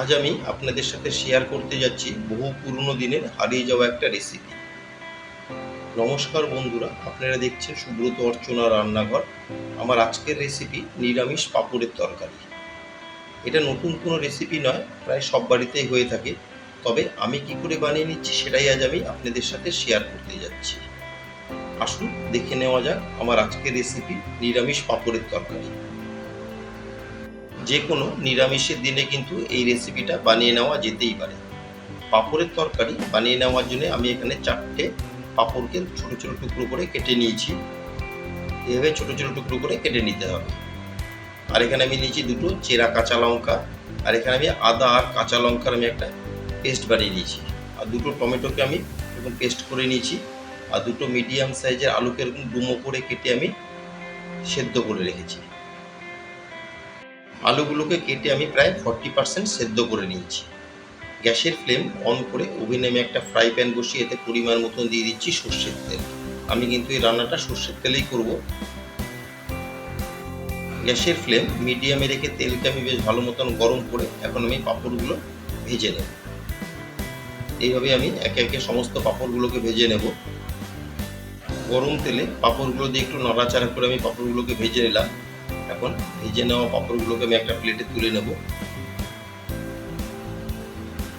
আজ আমি আপনাদের সাথে শেয়ার করতে যাচ্ছি বহু পুরনো দিনের হারিয়ে যাওয়া একটা রেসিপি নমস্কার বন্ধুরা, আপনারা দেখছেন সুব্রত অর্চনা রান্নাঘর। আমার আজকের রেসিপি নিরামিষ পাঁপড়ের তরকারি। এটা নতুন কোনো রেসিপি নয়, প্রায় সব বাড়িতেই হয়ে থাকে। তবে আমি কি করে বানিয়ে নিচ্ছি সেটাই আজ আমি আপনাদের সাথে শেয়ার করতে যাচ্ছি। আসুন দেখে নেওয়া যাক আমার আজকের রেসিপি নিরামিষ পাঁপড়ের তরকারি। যে কোনো নিরামিষের দিনে কিন্তু এই রেসিপিটা বানিয়ে নেওয়া যেতেই পারে। পাঁপড়ের তরকারি বানিয়ে নেওয়ার জন্য আমি এখানে চারটে পাঁপড়কে ছোট ছোট টুকরো করে কেটে নিয়েছি। এভাবে ছোট ছোট টুকরো করে কেটে নিতে হবে। আর এখানে আমি নিয়েছি দুটো চেরা কাঁচা লঙ্কা, আর এখানে আমি আদা আর কাঁচা লঙ্কার আমি একটা পেস্ট বানিয়ে নিয়েছি। আর দুটো টমেটোকে আমি এরকম পেস্ট করে নিয়েছি। আর দুটো মিডিয়াম সাইজের আলুকে এরকম ডুমো করে কেটে আমি সেদ্ধ করে রেখেছি। আলুগুলোকে কেটে আমি প্রায় ফর্টি পার্সেন্ট সেদ্ধ করে নিয়েছি। গ্যাসের ফ্লেম অন করে ওভেনে আমি একটা ফ্রাই প্যান বসিয়ে এতে পরিমাণ মতন দিয়ে দিচ্ছি সর্ষের তেল। আমি কিন্তু এই রান্নাটা সর্ষের তেলেই করব। গ্যাসের ফ্লেম মিডিয়ামে রেখে তেলকে আমি বেশ ভালো মতন গরম করে এখন আমি পাঁপড়গুলো ভেজে নেব। এইভাবে আমি একে একে সমস্ত পাঁপড়গুলোকে ভেজে নেব। গরম তেলে পাঁপড়গুলো দিয়ে একটু নড়াচাড়া করে আমি পাঁপড়গুলোকে ভেজে নিলাম। এখন ভেজে নেওয়া পাঁপড়গুলোকে আমি একটা প্লেটে তুলে নেব।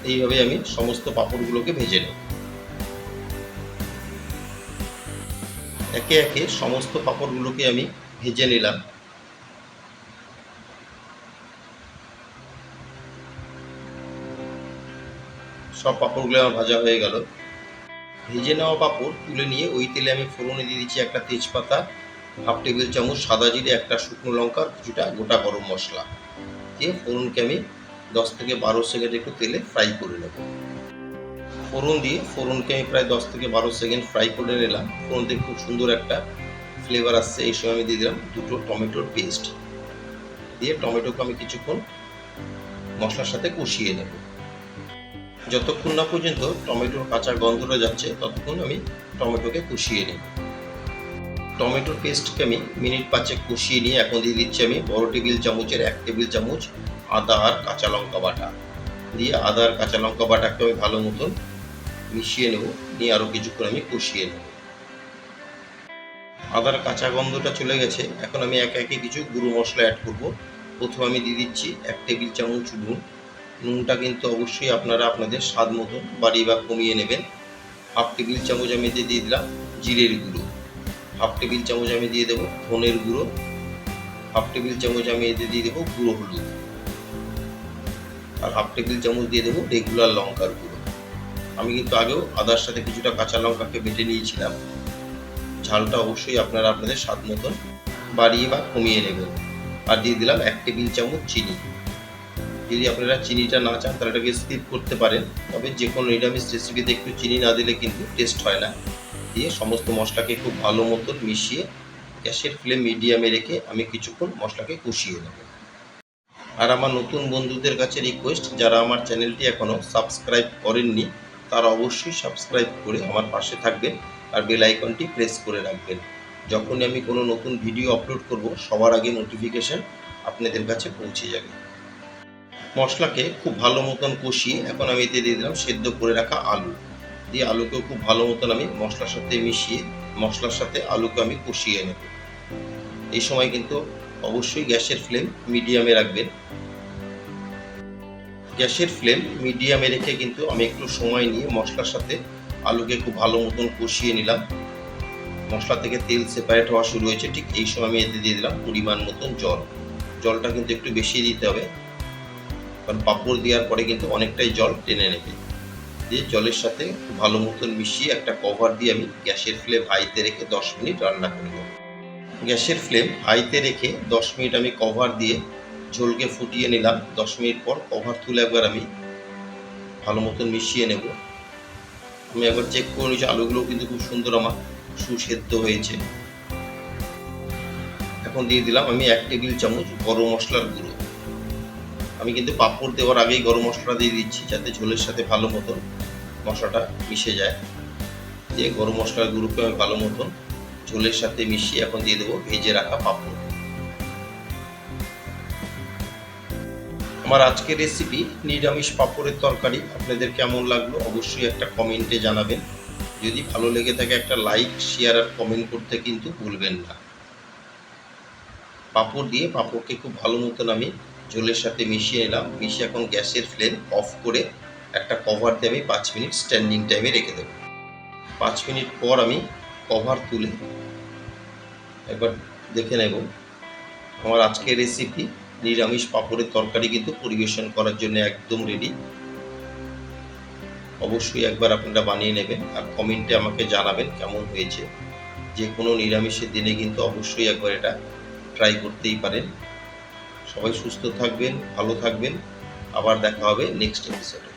এইভাবে আমি সমস্ত পাঁপড়গুলোকে ভেজে নেব। একে একে সমস্ত পাঁপড়গুলোকে আমি ভেজে নিলাম। সব পাঁপড়গুলো আমার ভাজা হয়ে গেল। ভেজে নেওয়া পাঁপড় তুলে নিয়ে ওই তেলে আমি ফোড়নে দিয়ে দিচ্ছি একটা তেজপাতা হাফ টেবিল চামচ সাদা জিরে, একটা শুকনো লঙ্কা, কিছুটা গোটা গরম মশলা দিয়ে ফোড়নকে আমি দশ থেকে বারো সেকেন্ড একটু তেলে ফ্রাই করে নেব। ফোড়ন দিয়ে ফোড়নকে আমি প্রায় দশ থেকে বারো সেকেন্ড ফ্রাই করে নিলাম। ফোড়ন থেকে খুব সুন্দর একটা ফ্লেভার আসছে, এই সময় আমি দিয়ে দিলাম দুটো টমেটোর পেস্ট। দিয়ে টমেটোকে আমি কিছুক্ষণ মশলার সাথে কষিয়ে নেব। যতক্ষণ না পর্যন্ত টমেটোর কাঁচা গন্ধটা যাচ্ছে, ততক্ষণ আমি টমেটোকে কষিয়ে নেব। টমেটোর পেস্টকে আমি মিনিট পাঁচেক কষিয়ে নিয়ে এখন দিয়ে দিচ্ছি আমি বড় টেবিল চামচের এক টেবিল চামচ আদা আর কাঁচা লঙ্কা বাটা। দিয়ে আদা আর কাঁচা লঙ্কা বাটাকে আমি ভালো মতন মিশিয়ে নেব, নিয়ে আরও কিছুক্ষণ আমি কষিয়ে নেব। আদার কাঁচা গন্ধটা চলে গেছে, এখন আমি একে একে কিছু গুঁড়ো মশলা অ্যাড করব। প্রথমে আমি দিয়ে দিচ্ছি এক টেবিল চামচ নুন। নুনটা কিন্তু অবশ্যই আপনারা আপনাদের স্বাদ মতন বাড়িয়ে বা কমিয়ে নেবেন। হাফ টেবিল চামচ আমি দিয়ে দিয়ে দিলাম জিরের গুঁড়ো। হাফ টেবিল চামচ আমি দিয়ে দেবো ধনের গুঁড়ো, হাফ টেবিল চামচ আমি এতে দিয়ে দেবো গুঁড়ো হলুদ, আর হাফ টেবিল চামচ দিয়ে দেবো রেগুলার লঙ্কার গুঁড়ো। আমি কিন্তু আগেও আদার সাথে কিছুটা কাঁচা লঙ্কাকে বেটে নিয়েছিলাম। ঝালটা অবশ্যই আপনারা আপনাদের স্বাদ মতন বাড়িয়ে বা কমিয়ে নেবেন। আর দিয়ে দিলাম এক টেবিল চামচ চিনি। যদি আপনারা চিনিটা না চান তাহলে এটাকে স্কিপ করতে পারেন। তবে যে কোনো নিরামিষ রেসিপিতে একটু চিনি না দিলে কিন্তু টেস্ট হয় না। দিয়ে সমস্ত মশলাকে খুব ভালো মতন মিশিয়ে গ্যাসের ফ্লেম মিডিয়ামে রেখে আমি কিছুক্ষণ মশলাকে কষিয়ে নেব। আর আমার নতুন বন্ধুদের কাছে রিকোয়েস্ট যারা আমার চ্যানেলটি এখনও সাবস্ক্রাইব করেননি, তারা অবশ্যই সাবস্ক্রাইব করে আমার পাশে থাকবেন আর বেল আইকনটি প্রেস করে রাখবেন। যখনই আমি কোনো নতুন ভিডিও আপলোড করব, সবার আগে নোটিফিকেশান আপনাদের কাছে পৌঁছে যাবে। মশলাকে খুব ভালো মতন কষিয়ে এখন আমি এতে দিয়ে দিলাম সেদ্ধ করে রাখা আলু। দিয়ে আলুকেও খুব ভালো মতন আমি মশলার সাথে মিশিয়ে, মশলার সাথে আলুকে আমি কষিয়ে নেব। এই সময় কিন্তু অবশ্যই গ্যাসের ফ্লেম মিডিয়ামে রাখবেন। গ্যাসের ফ্লেম মিডিয়ামে রেখে কিন্তু আমি একটু সময় নিয়ে মশলার সাথে আলুকে খুব ভালো মতন কষিয়ে নিলাম। মশলা থেকে তেল সেপারেট হওয়া শুরু হয়েছে, ঠিক এই সময় আমি এতে দিয়ে দিলাম পরিমাণ মতন জল। জলটা কিন্তু একটু বেশি দিতে হবে, কারণ পাঁপড় দেওয়ার পরে কিন্তু অনেকটাই জল টেনে নেবে। দিয়ে জলের সাথে ভালো মতন মিশিয়ে একটা কভার দিয়ে আমি গ্যাসের ফ্লেম হাইতে রেখে দশ মিনিট রান্না করব। গ্যাসের ফ্লেম হাইতে রেখে দশ মিনিট আমি কভার দিয়ে ঝোলকে ফুটিয়ে নিলাম। দশ মিনিট পর কভার তুলে একবার আমি ভালো মতন মিশিয়ে নেব। আমি একবার চেক করে নিয়েছি আলুগুলো কিন্তু খুব সুন্দর আমার সুসেদ্ধ হয়েছে। এখন দিয়ে দিলাম আমি এক টেবিল চামচ গরম মশলার গুঁড়ো। আমি কিন্তু পাঁপড় দেওয়ার আগেই গরম মশলা দিয়ে দিচ্ছি, যাতে ঝোলের সাথে ভালো মতন মশলাটা মিশে যায়। দিয়ে গরম মশলার গুঁড়োকে আমি ভালো মতন ঝোলের সাথে মিশিয়ে এখন দিয়ে দেবো ভেজে রাখা পাঁপড়। আমার আজকের রেসিপি নিরামিষ পাঁপড়ের তরকারি, আপনাদের কেমন লাগল অবশ্যই একটা কমেন্টে জানাবেন। যদি ভালো লেগে থাকে একটা লাইক শেয়ার আর কমেন্ট করতে কিন্তু ভুলবেন না। পাঁপড় দিয়ে পাঁপড়কে খুব ভালো মতন আমি ঝোলের সাথে মিশিয়ে নিলাম মিশিয়ে এখন গ্যাসের ফ্লেম অফ করে একটা কভার দিয়ে আমি পাঁচ মিনিট স্ট্যান্ডিং টাইমে রেখে দেবো। পাঁচ মিনিট পর আমি কভার তুলে একবার দেখে নেব। আমার আজকের রেসিপি নিরামিষ পাঁপড়ের তরকারি কিন্তু পরিবেশন করার জন্য একদম রেডি অবশ্যই একবার আপনারা বানিয়ে নেবেন আর কমেন্টে আমাকে জানাবেন কেমন হয়েছে। যে কোনো নিরামিষের দিনে কিন্তু অবশ্যই একবার এটা ট্রাই করতেই পারেন। সবাই সুস্থ থাকবেন ভালো থাকবেন। আবার দেখা হবে নেক্সট এপিসোডে